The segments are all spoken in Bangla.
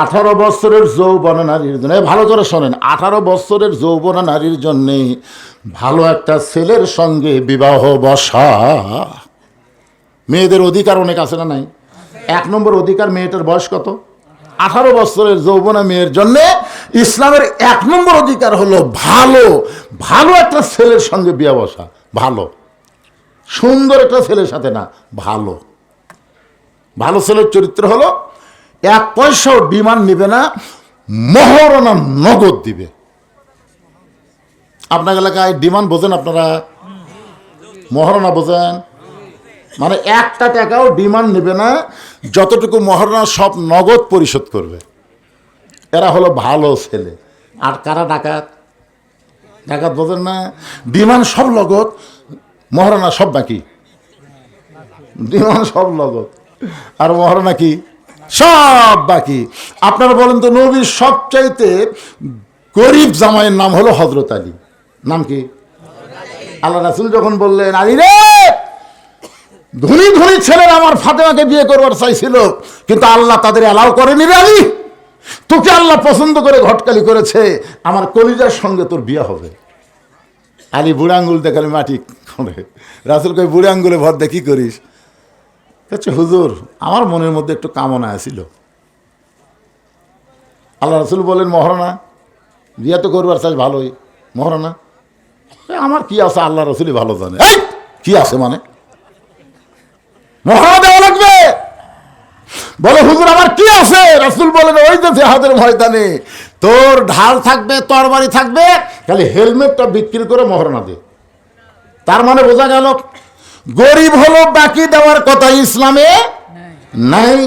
আঠারো বছরের যৌবন নারীর জন্য। ভালো করে শোনেন, আঠারো বছরের যৌবন নারীর জন্যে ভালো একটা ছেলের সঙ্গে বিবাহ বসা মেয়েদের অধিকার অনেক আছে না নাই? এক নম্বর অধিকার মেয়েটার বয়স কত? আঠারো বছরের যৌবনা মেয়ের জন্য ইসলামের এক নম্বর অধিকার হলো ভালো ভালো একটা ছেলের সঙ্গে বিয়ে বসা, ভালো। সুন্দর একটা ছেলের সাথে না, ভালো। ভালো ছেলের চরিত্র হলো এক পয়সাও ডিমান্ড নিবে না, মহরণা নগদ দিবে। আপনার এলাকায় ডিমান্ড বোঝেন আপনারা? মহারণা বোঝেন? মানে একটা টাকাও ডিমান্ড নেবে না, যতটুকু মহারণা সব নগদ পরিশোধ করবে। এরা হলো ভালো ছেলে। আর কারা ডাকাত? ডাকাত বোঝেন না। ডিমান্ড সব নগদ, মহারণা সব বাকি। ডিমান্ড সব নগদ। আর মহারণা কি? সব বাকি। আপনারা বলেন তো নবীর সবচাইতে গরিব জামাইয়ের নাম হলো হজরত আলী। নাম কি? আল্লাহ রাসুল যখন বললেন, আলী রে, ধনী ধনী ছেলেরা আমার ফাতেমাকে বিয়ে করবার চাইছিল, কিন্তু আল্লাহ তাদের অ্যালাউ করেনি রে আলী। তোকে আল্লাহ পছন্দ করে ঘটকালি করেছে, আমার কলিজার সঙ্গে তোর বিয়ে হবে। আলী বুড়া আঙ্গুল দেখালে মাটি করে রাসুল কই বুড়া আঙ্গুলে ভর দেখি করিস? হচ্ছে হুজুর আমার মনের মধ্যে একটু কামনা আছিল। আল্লাহ রসুল বলেন মহারণা বিয়ে তো করবার চাই ভালোই। মহারণা আমার কি আছে আল্লাহ রসুলই ভালো জানে। এই, কি আছে মানে? মহারণা দেওয়া লাগবে। বলে হুজুর আমার কি আছে? রাসুল বলেন ওই যে জেহাদের ময়দানে তোর ঢাল থাকবে তরবারি থাকবে খালি হেলমেটটা বিক্রি করে মহারণা দে। তার মানে বোঝা গেল গরিব হলো বাকি দেওয়ার কথা ইসলামে নাই।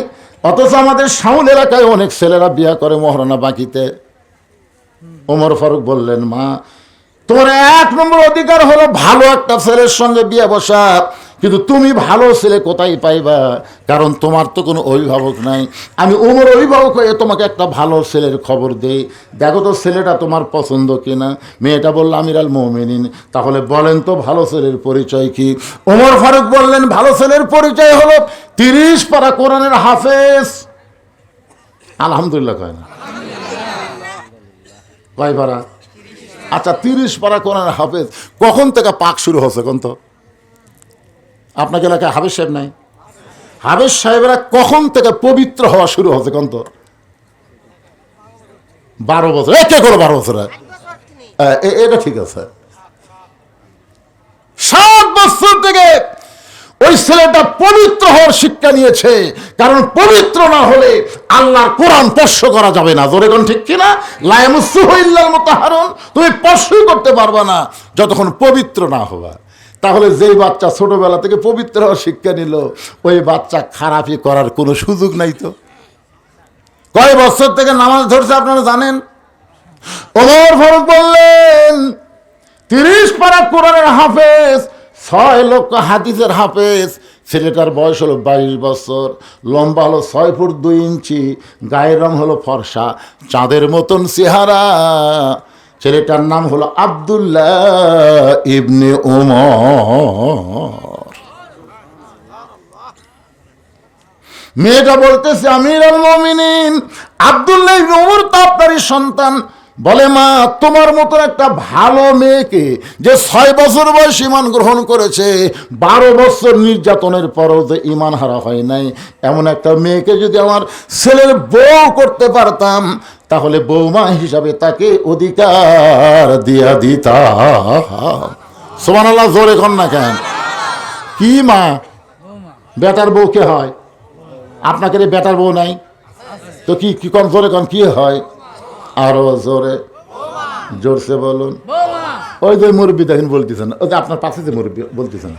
অথচ আমাদের সাউল এলাকায় অনেক ছেলেরা বিয়া করে মহারণা বাকিতে। ওমর ফারুক বললেন মা তোমার এক নম্বর অধিকার হলো ভালো একটা ছেলের সঙ্গে বিয়ে বসা। কিন্তু তুমি ভালো ছেলে কোথায় পাইবা? কারণ তোমার তো কোনো অভিভাবক নাই। আমি ওমর অভিভাবক হয়ে তোমাকে একটা ভালো ছেলের খবর দেই। দেখো তো ছেলেটা তোমার পছন্দ কিনা? মেয়েটা বলল আমির আল মৌমিনিন। তাহলে বলেন তো ভালো ছেলের পরিচয় কি? ওমর ফারুক বললেন, ভালো ছেলের পরিচয় হলো তিরিশ পারা কোরআনের হাফেজ। আলহামদুলিল্লাহ কয় না। কয় পারা? আচ্ছা তিরিশ পারা কোরআন হাফেজ। কখন থেকে পাক শুরু হচ্ছে কোন তো? আপনাকে এলাকায় হাফেজ সাহেব নাই। হাফেজ সাহেবরা কখন থেকে পবিত্র হওয়া শুরু হচ্ছে কোন তো বারো বছর। এ, কে করে বারো বছর? এটা ঠিক আছে। সাত বছর থেকে ওই ছেলেটা পবিত্র হওয়ার শিক্ষা নিয়েছে। কারণ পবিত্র না হলে আল্লাহর কোরআন স্পর্শ করা যাবে না। জোরে কোন ঠিক কিনা? লায়ামুসুহিল্লার মতো হারুন তুমি স্পর্শই করতে পারবে না। যতক্ষণ পবিত্র না হবা তাহলে যেই বাচ্চা ছোটবেলা থেকে পবিত্র শিক্ষা নিল, ওই বাচ্চা খারাপই করার কোনো সুযোগ নাই তো। কয় বছর থেকে নামাজ ধরছে আপনারা জানেন? ওমর ফারুক বললেন, তিরিশ পারা কোরআনের হাফেজ, ছয় লক্ষ হাদিসের হাফেজ, ছেলেটার বয়স হলো বাইশ বছর, লম্বা হলো ছয় ফুট দুই ইঞ্চি, গায়ের রং হলো ফর্সা, চাঁদের মতন চেহারা। ছেলেটার নাম হলো আবদুল্লাহ ইবনে ওমর মেয়েটা বলতেছে আমির আল মমিনিন, আবদুল্লাহ ইবনে ওমর তো আপনারই সন্তান। বলে, মা, তোমার মতন একটা ভালো মেয়েকে যে ছয় বছর বয়স ইমান গ্রহণ করেছে, বারো বছর নির্যাতনের পরও যে ইমান হারা হয় নাই, এমন একটা মেয়েকে যদি আমার ছেলের বউ করতে পারতাম তাহলে বৌমা হিসাবে তাকে অধিকার দিয়া দিতাম সোমান আল্লাহ জোরে কন না কেন কি মা বেটার বউ কে হয় আপনাকে বেটার বউ নাই তো কি কি কম জোরে কম কি হয় আরও জোরে জোরসে বলুন ওই যে মুরব্বী দেখেন বলতেছেন ওই যে আপনার পাশে যে মুরব্বী বলতেছেন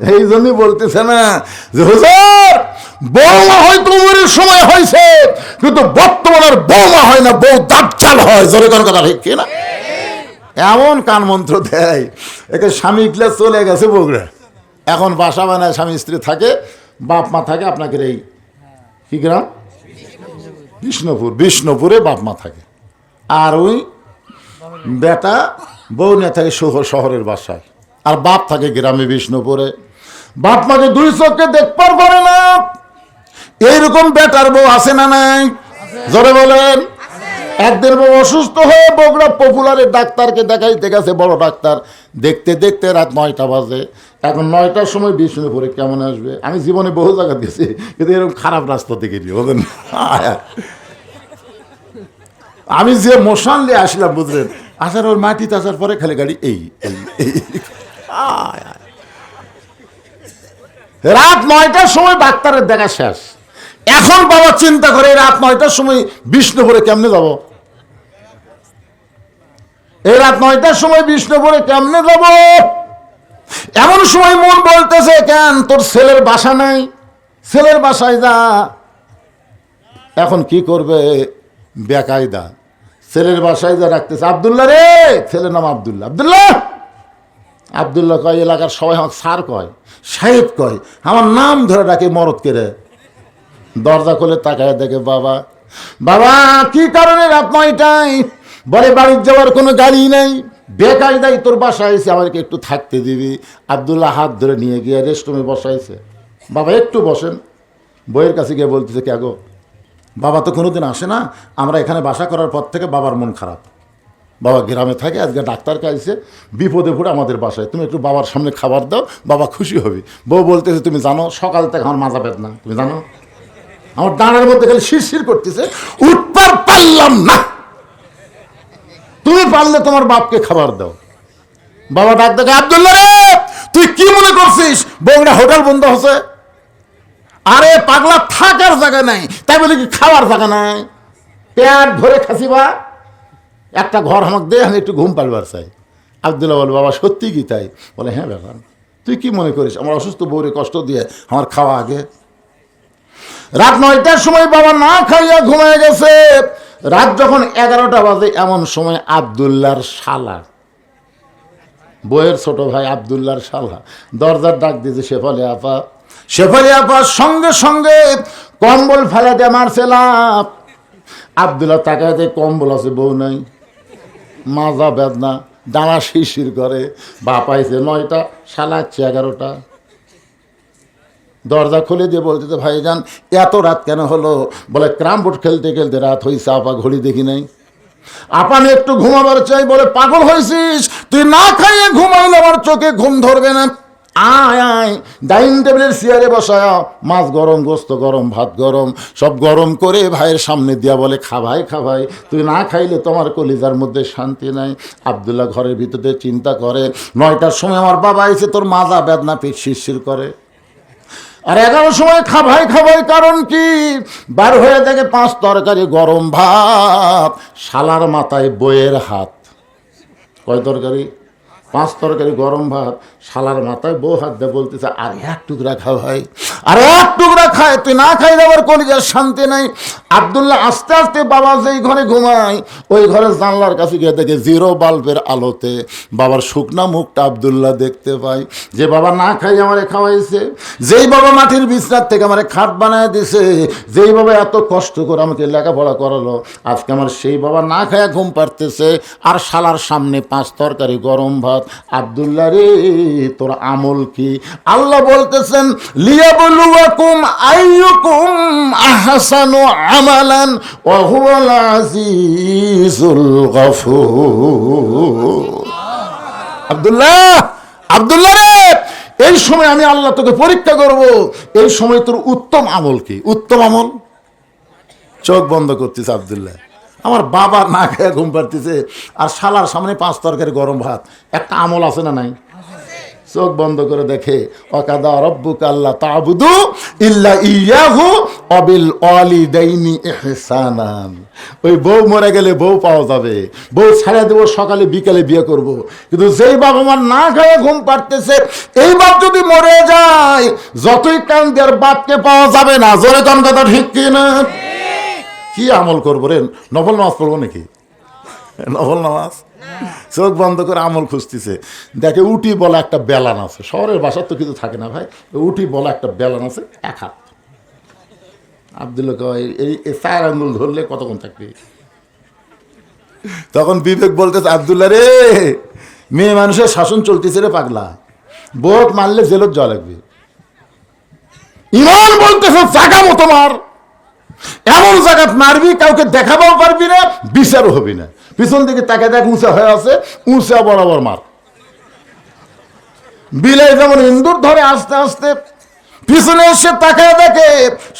এই জন্যই বলতেছে না যে হুজুর বৌমা হয়তো উমরের সময় হয়েছে, কিন্তু বর্তমানের বৌমা হয় না, বউ দাঁতচাল হয়, জোরে কোন কথা ঠিক কিনা? এমন কান মন্ত্র দেয়, একে স্বামী ক্লাস চলে গেছে বগুড়া এখন বাসা বানায় স্বামী স্ত্রী থাকে, বাপ মা থাকে আপনাকে এই কি গ্রাম? বিষ্ণুপুর, বিষ্ণুপুরে বাপ মা থাকে। আর ওই বেটা বউ নিয়ে থাকে শহর- শহরের বাসায়। আর বাপ থাকে গ্রামে বিষ্ণুপুরে। বাপ মাকে দুই চোখে দেখবার পারে না। এইরকম বেটার বউ আছে না নাই? জোরে বলেন। একদিন বউ অসুস্থ হয়ে বগুড়া পপুলারের ডাক্তারকে দেখাইতে গেছে, বড় ডাক্তার। দেখতে দেখতে রাত নয়টা বাজে। এখন নয়টার সময় বিষ্ণুপুরে কেমন আসবে? আমি জীবনে বহু জায়গা দিয়েছি, কিন্তু এরকম খারাপ রাস্তা থেকে বলেন আমি যে মোশান আসলাম, বুঝলেন? আসার ওর মাটি আসার পরে খালি গাড়ি, এই এই এই। রাত নয়টার সময় ডাক্তারের দেখা শেষ। এখন বাবা চিন্তা করে রাত নয়টার সময় বিষ্ণুপুরে কেমনে যাব? এই রাত নয়টার সময় বিষ্ণুপুরে কেমনে যাব? এমন সময় মন বলতেছে, কেন তোর ছেলের বাসা নাই? ছেলের বাসায় যা। এখন কি করবে? বেকায়দা। ছেলের বাসায় যা রাখতেছে আবদুল্লাহ রে! ছেলের নাম আবদুল্লা আবদুল্লাহ! আবদুল্লাহ কয়, এলাকার সবাই আমাকে স্যার কয়, সাহেব কয়, আমার নাম ধরে ডাকে মরদ কেড়ে। দরজা খুলে তাকায় দেখে বাবা বাবা, কি কারণে রাত নয়টায়? বলে বাড়ির যাওয়ার কোনো গাড়ি নেই। বেকায়দাই তোর বাসায় এসে আমাকে একটু থাকতে দিবি। আবদুল্লাহ হাত ধরে নিয়ে গিয়ে রেস্টরুমে বসাইছে। বাবা, একটু বসেন। বইয়ের কাছে গিয়ে বলতেছে, কে গো? বাবা তো কোনোদিন আসে না। আমরা এখানে বাসা করার পর থেকে বাবার মন খারাপ। বাবা গ্রামে থাকে, আজকে ডাক্তার কাছে। বিপদে পড়ে আমাদের বাসায়। তুমি একটু বাবার সামনে খাবার দাও, বাবা খুশি হবে। বউ বলতেছে, তুমি জানো, সকাল থেকে আমার মাজা না তুমি জানো? আমার ডানার মধ্যে খালি শিরশির করতেছে। উঠবার পারলাম না। তুমি পারলে তোমার বাপকে খাবার দাও। বাবা ডাক দেখে, আবদুল্লাহ রে, তুই কি মনে করছিস? বগুড়া হোটেল বন্ধ হচ্ছে। আরে, পাগলা থাকার জায়গা নাই। তাই বলে কি খাওয়ার জায়গা নাই? পেট ভরে খাসিবা একটা ঘর আমাকে দে, আমি একটু ঘুম পালবার চাই। আবদুল্লাহ বল, বাবা, সত্যি কি তাই? বলে হ্যাঁ ব্যাপার। তুই কি মনে করিস? আমার অসুস্থ বউরে কষ্ট দিয়ে আমার খাওয়া আগে। রাত নয়টার সময় বাবা না খাইয়া ঘুমায় গেছে। রাত যখন এগারোটা বাজে, এমন সময় আবদুল্লার শালা। বইয়ের ছোট ভাই আবদুল্লার শালা। দরজার ডাক দিয়েছে, শেফালি আপা। শেফালি আপা, সঙ্গে সঙ্গে কম্বল ফেলা দিয়ে মারছে লাভ আবদুল্লাহ তাকাতে কম্বল আছে, বউ নাই। মাজা বেদনা ডানা শিশির করে। বা পাইছে নয়টা সালাচ্ছে এগারোটা। দরজা খুলে দিয়ে বলতেছে ভাইজান, এত রাত কেন হলো? বলে, ক্রাম বোর্ড খেলতে খেলতে রাত হয়েছে আপা ঘড়ি দেখি নাই। আপা আমি একটু ঘুমাবার চাই, বলে, পাগল হয়েছিস? তুই না খাইয়ে ঘুমাইলে আমার চোখে ঘুম ধরবে না। আয় আয়, ডাইনিং টেবিলের চেয়ারে বসায়, মাছ গরম, গোস্ত গরম, ভাত গরম, সব গরম করে ভাইয়ের সামনে দিয়া বলে খা ভাই খা ভাই তুই না খাইলে তোমার কলিজার মধ্যে শান্তি নাই। আবদুল্লাহ ঘরের ভিতরে চিন্তা করে, নয়টার সময় আমার বাবা এসে তোর মাজা, বেদনা, পেট শিরশির করে। আর এগারো সময় খাবাই খাবাই কারণ কি? বার হয়ে দেখে পাঁচ তরকারি গরম ভাত, শালার মাথায় বইয়ের হাত। কয় তরকারি? পাঁচ তরকারি গরম ভাত, শালার মাথায় বউ হাত দিয়ে বলতেছে, আর এক টুকরা খা ভাই, আর এক টুকরা খায়, তুই না খাই দেওয়ার কলিজার শান্তি নাই। আবদুল্লাহ আস্তে আস্তে বাবা যেই ঘরে ঘুমায়, ওই ঘরে জানলার কাছে গিয়ে দেখে জিরো বাল্বের আলোতে বাবার শুকনা মুখটা আবদুল্লাহ দেখতে পাই যে বাবা না খাই আমারে খাওয়াইছে, যেই বাবা মাটির বিছনার থেকে আমারে খাট বানায় দিছে, যেই বাবা এত কষ্ট করে আমাকে লেখাপড়া করালো, আজকে আমার সেই বাবা না খায়া ঘুম পারতেছে আর শালার সামনে পাঁচ তরকারি গরম ভাত আবদুল্লাহ রে, তোর আমল কি? আল্লাহ বলতেছেন, লিয়াবলুয়াকুম আইয়ুকুম আহসানু আমালান, ওয়া হুয়াল আজিজুল গফুর। আব্দুল্লাহ আব্দুল্লাহ রে, এই সময় আমি আল্লাহ তোকে পরীক্ষা করব, এই সময় তোর উত্তম আমল কি? উত্তম আমল? চোখ বন্ধ করতেছে আবদুল্লাহ। আমার বাবা না খেয়ে ঘুম পাড়তেছে। আর শালার সামনে পাঁচ তরকারি গরম ভাত। একটা আমল আছে না নাই? চোখ বন্ধ করে দেখে অকাদা রব্বুক আল্লাহ তাবুদু ইল্লা ইয়াহু অবিল অলিদাইনি ইহসানান। ওই বউ মরে গেলে বউ পাওয়া যাবে। বউ ছাড়া দেবো, সকালে বিকালে বিয়ে করব। কিন্তু যেই বাবা আমার না খায় ঘুম পাড়তেছে এই বাপ যদি মরে যায়, যতই কান দেওয়ার বাপকে পাওয়া যাবে না। জোরে কোন কথা ঠিক কিনা? কি আমল করব রে? নফল নামাজ পড়ব নাকি? নফল নামাজ? চোখ বন্ধ করে আমল খুঁজতেছে। দেখে উটি বলা একটা বেলান আছে। শহরের বাসার তো কিছু থাকে না ভাই। উটি বলা একটা বেলান আছে, এক হাত। আবদুল্লাহ এই চার আঙ্গুল ধরলে কতক্ষণ থাকবে? তখন বিবেক বলতেছে, আবদুল্লাহ রে, মেয়ে মানুষের শাসন চলতেছে রে পাগলা। বোট মারলে জেলত যাওয়া লাগবে। ইমান বলতেছে জাগা মতো মার এমন জায়গাত মারবি, কাউকে দেখাবো পারবি না, বিচারও হবি না। পিছন দিকে তাকে দেখ, উঁচা হয়ে আছে, উঁচা বরাবর মার। বিলাই যেমন ইন্দুর ধরে আস্তে আস্তে পিছনে এসে তাকায় দেখে,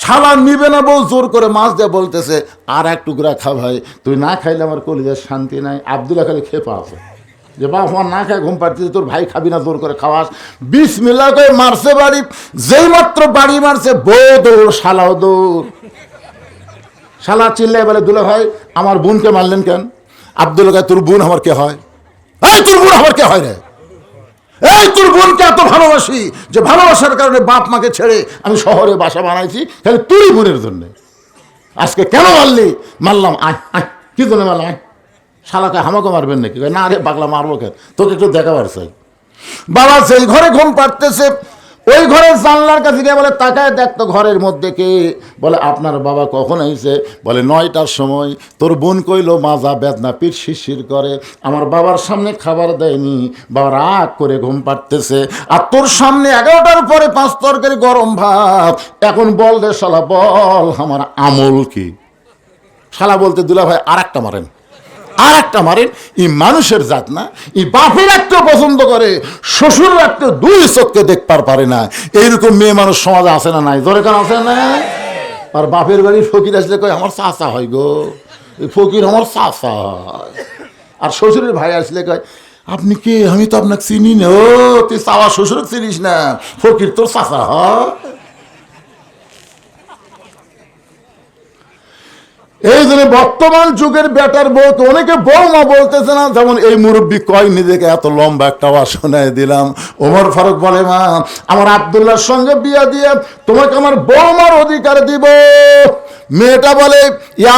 শালা নিবে না বউ, জোর করে মাছ দিয়ে বলতেছে, আর এক টুকরা খা ভাই, তুই না খাইলে আমার কলিজার শান্তি নাই। আবদুল্লাহ খালি খেপা আছে। যে বাপ, আমার না খায় ঘুম পাড়তেছে, তোর ভাই খাবি না, জোর করে খাওয়াস। বিশ মিলা করে মারছে বাড়ি যেই মাত্র বাড়ি মারছে, বউ দৌড়, শালাও দৌড়। শালা চিল্লাই বলে, দুলে ভাই, আমার বোনকে মারলেন কেন? আব্দুল গায়ে তোর বোন আমার কে হয়? এই, তোর বোন আমার কে হয় রে? এই, তোর বোনকে এত ভালোবাসি যে ভালোবাসার কারণে বাপ মাকে ছেড়ে আমি শহরে বাসা বানাইছি, তাহলে তুই বোনের জন্যে। আজকে কেন মারলি? মারলাম, আয় আয়, কি জন্য মারলাম, আয়? শালাকে হামাকে মারবেন নাকি? না রে, পাগলা, মারবো কেন? তোকে একটু দেখাবার চাই। বাবা সেই ঘরে ঘুম পাড়তেছে ওই ঘরের জানলার কাছে গিয়ে বলে, তাকায় দেখ তো ঘরের মধ্যে কে? বলে, আপনার বাবা কখন আইছে? বলে, নয়টার সময়। তোর বোন কইলো মাজা বেদনা, পিঠ শিরশির করে। আমার বাবার সামনে খাবার দেয়নি। বাবা রাগ করে ঘুম পাড়তেছে। আর তোর সামনে এগারোটার পরে পাঁচ তরকারি, গরম ভাত। এখন বল দে শালা, বল, আমার আমল কি? শালা বলতে দুলা ভাই আর একটা মারেন। আর একটা মারেন ই মানুষের জাত না ই বাপের একটা পছন্দ করে শ্বশুর একটা দুই চোখকে দেখবার পারে না। এইরকম মেয়ে মানুষ সমাজে আসে না নাই? ধরে কেন আসে না? আর বাপের বাড়ি ফকির আসলে কয়, আমার চাচা হয় গো। ফকির আমার চাচা হয়। আর শ্বশুরের ভাই আসলে কয়, আপনি কে? আমি তো আপনাকে চিনি না। ও, তুই চাওয়া শ্বশুর চিনিস না। ফকির তোর চাচা হয়। এই জন্য বর্তমান যুগের বেটার বউ তো অনেকে বৌমা বলতেছে না। যেমন এই মুরব্বী কয়, নিজেকে এত লম্বা একটা শোনায় দিলাম। ওমর ফারুক বলে, মা, আমার আবদুল্লাহর সঙ্গে বিয়া দিয়ে তোমাকে আমার বৌমার অধিকার দিব। মেয়েটা বলে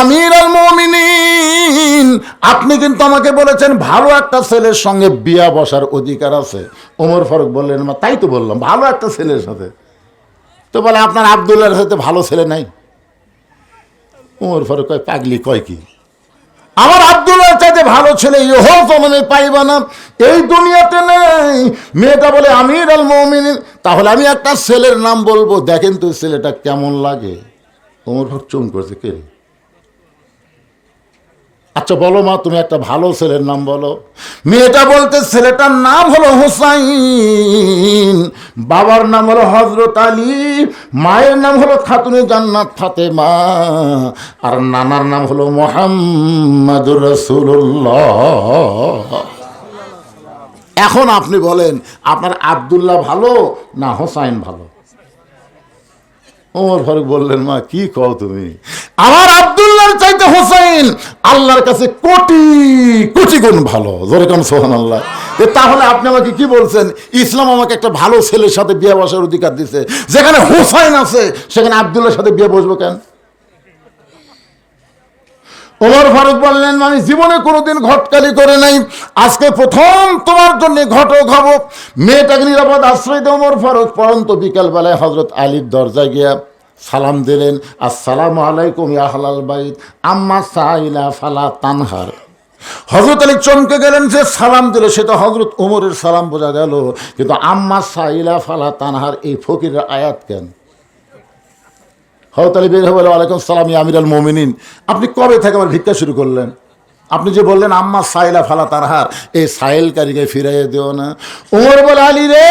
আমির আল মমিনিন, আপনি কিন্তু আমাকে বলেছেন ভালো একটা ছেলের সঙ্গে বিয়া বসার অধিকার আছে। ওমর ফারুক বললেন, মা, তাই তো বললাম, ভালো একটা ছেলের সাথে। তো বলে, আপনার আবদুল্লাহর সাথে ভালো ছেলে নাই? উমর ফারুক কয়, পাগলি কয় কি? আমার আব্দুল্লাহ চাইতে ভালো ছেলে ইহ তোমাদের পাইবা না। এই দুনিয়াতে নেই। মেয়েটা বলে, আমির আল মৌমিন তাহলে আমি একটা ছেলের নাম বলব। দেখেন তো ছেলেটা কেমন লাগে। উমর ফারুক চুম করেছে, কে? আচ্ছা বলো মা, তুমি একটা ভালো ছেলের নাম বলো। মেয়েটা বলতে ছেলেটার নাম হলো হুসাইন, বাবার নাম হলো হজরত আলী, মায়ের নাম হলো খাতুনে জান্নাত ফাতেমা, আর নানার নাম হলো মোহাম্মদুর রসুল্লাহ এখন আপনি বলেন, আপনার আব্দুল্লাহ ভালো না হোসাইন ভালো? ওমর ফারুক বললেন, মা, কি কও তুমি? আমার আব্দুল্লাহর চাইতে হোসেন আল্লাহর কাছে কোটি কোটি গুণ ভালো। জোরে কোন সোহান আল্লাহ তাহলে আপনি আমাকে কি বলছেন? ইসলাম আমাকে একটা ভালো ছেলের সাথে বিয়ে বসার অধিকার দিছে। যেখানে হোসাইন আছে, সেখানে আবদুল্লার সাথে বিয়ে বসবো কেন? ওমর ফারুক বললেন, আমি জীবনে কোনোদিন ঘটকালি করে নাই। আজকে প্রথম তোমার জন্য ঘটক হব। মেয়েটাকে নিরাপদ আশ্রয় দিয়ে ওমর ফারুক পরন্ত বিকালবেলায় হজরত আলীর দরজায় গিয়া সালাম দিলেন, আসসালামু আলাইকুম ইয়া হালাল বাইত, আম্মা সাইলা ফালা তানহার। হজরত আলী চমকে গেলেন যে সালাম দিল। সেটা হজরত ওমরের সালাম বোঝা গেল, কিন্তু আম্মা সাইলা ফালা তানহার, এই ফকিরের আয়াত কেন? হরতালি বের হয়ে আলাইকুম সালাম আমির আল মোমিনিন। আপনি কবে থেকে আবার ভিক্ষা শুরু করলেন? আপনি যে বললেন, আম্মা সাইলা ফালা তারহার। এই সাইলকারীকে ফিরাইয়ে দিও না। ওমর বলে, আলী রে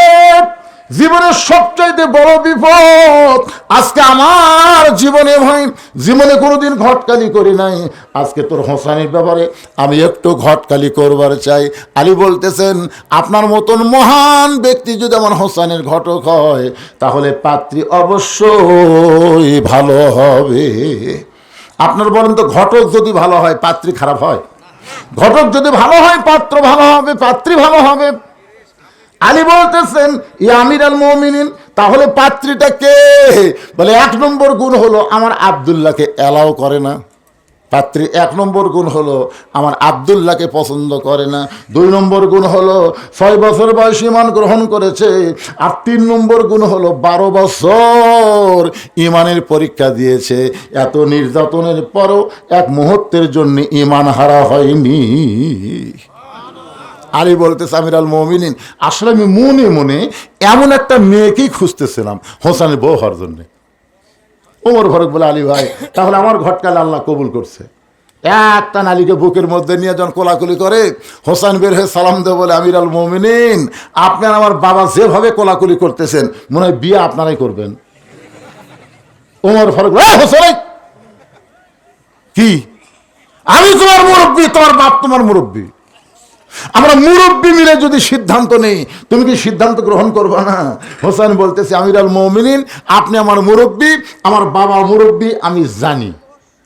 জীবনের সবচাইতে বড় বিপদ। আজকে আমার জীবনে ভাই, জীবনে কোনোদিন ঘটকালি করি নাই। আজকে তোর হোসানির ব্যাপারে আমি একটু ঘটকালি করবার চাই। আলী বলতেছেন, আপনার মতন মহান ব্যক্তি যদি আমার হোসানের ঘটক হয়, তাহলে পাত্রী অবশ্যই ভালো হবে। আপনার বলেন তো ঘটক যদি ভালো হয়, পাত্রী খারাপ হয়? ঘটক যদি ভালো হয়, পাত্র ভালো হবে, পাত্রী ভালো হবে। আলী বলতেছেন ই আমির আল মমিনিন, তাহলে পাত্রীটা কে? বলে, এক নম্বর গুণ হলো আমার আবদুল্লাহকে অ্যালাও করে না। পাত্রী, এক নম্বর গুণ হলো আমার আবদুল্লাহকে পছন্দ করে না। দুই নম্বর গুণ হলো ছয় বছর বয়স ইমান গ্রহণ করেছে। আর তিন নম্বর গুণ হলো বারো বছর ইমানের পরীক্ষা দিয়েছে। এত নির্যাতনের পরও এক মুহূর্তের জন্য ইমান হারা হয়নি। আলী বলতেছে আমির আল মমিনিন। আসলে আমি মনে মনে এমন একটা মেয়েকেই খুঁজতেছিলাম হোসানের বউ হওয়ার জন্যে। ওমর ফারুক বলে আলী ভাই তাহলে আমার ঘটকালে আল্লাহ কবুল করছে। একটা নালীকে বুকের মধ্যে নিয়ে যখন কোলাকুলি করে হোসেন বের হয়ে সালাম দেব বলে আমির আল মোমিনিন আপনার আমার বাবা যেভাবে কোলাকুলি করতেছেন মনে হয় বিয়ে আপনারাই করবেন। ওমর ফারুক "এ, হোসেন এই!" কি? আমি তোমার মুরব্বী তোমার বাপ তোমার মুরব্বী। আমরা মুরব্বী মিলে যদি সিদ্ধান্ত নেই, তুমি কি সিদ্ধান্ত গ্রহণ করবে না? হোসেন বলতেছে আমির আল মৌমিনিন, আপনি আমার মুরব্বী, আমার বাবা মুরব্বী, আমি জানি।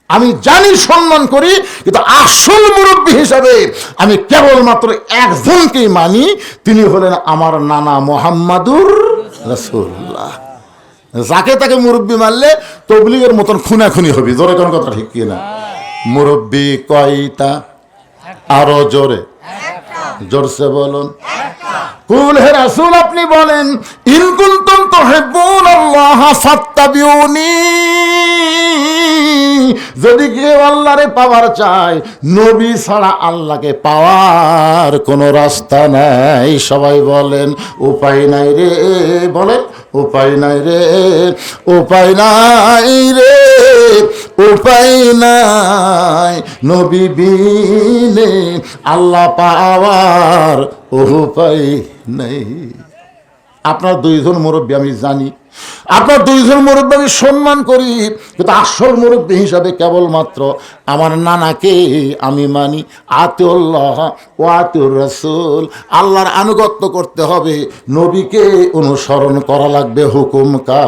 আমি জানি, সম্মান করি, কিন্তু আসল মুরব্বী হিসাবে আমি কেবলমাত্র একজনকেই মানি, তিনি হলেন আমার নানা মোহাম্মদুর রসুল্লাহ যাকে তাকে মুরব্বী মারলে তবলিগের মতন খুনাখুনি হবি, জোরে কোনো কথা ঠিক কিনা? মুরব্বী কয়টা? আরও জোরে। জোরসে বলুন। কুল হে রাসূল আপনি বলেন ইন কুনতুম তুহিব্বুন আল্লাহ ফাত্তাবিউনি। যদি কেউ আল্লাহরে পাওয়ার চায়, নবী ছাড়া আল্লাহকে পাওয়ার কোনো রাস্তা নাই। সবাই বলেন, উপায় নাই রে, বলেন, উপায় নাই রে, উপায় নাই রে, উপায় নাই। নবী বিনে আল্লাহ পাওয়ার উপায় নেই। আপনার দুইজন মুরব্বী আমি জানি। আপনার দুইজন মুরব্বী আমি সম্মান করি, কিন্তু আসল মুরব্বী হিসাবে কেবলমাত্র আমার নানাকে আমি মানি। আতিউল্লাহ, ও আতিউর রসুল, আল্লাহর আনুগত্য করতে হবে, নবীকে অনুসরণ করা লাগবে হুকুম কা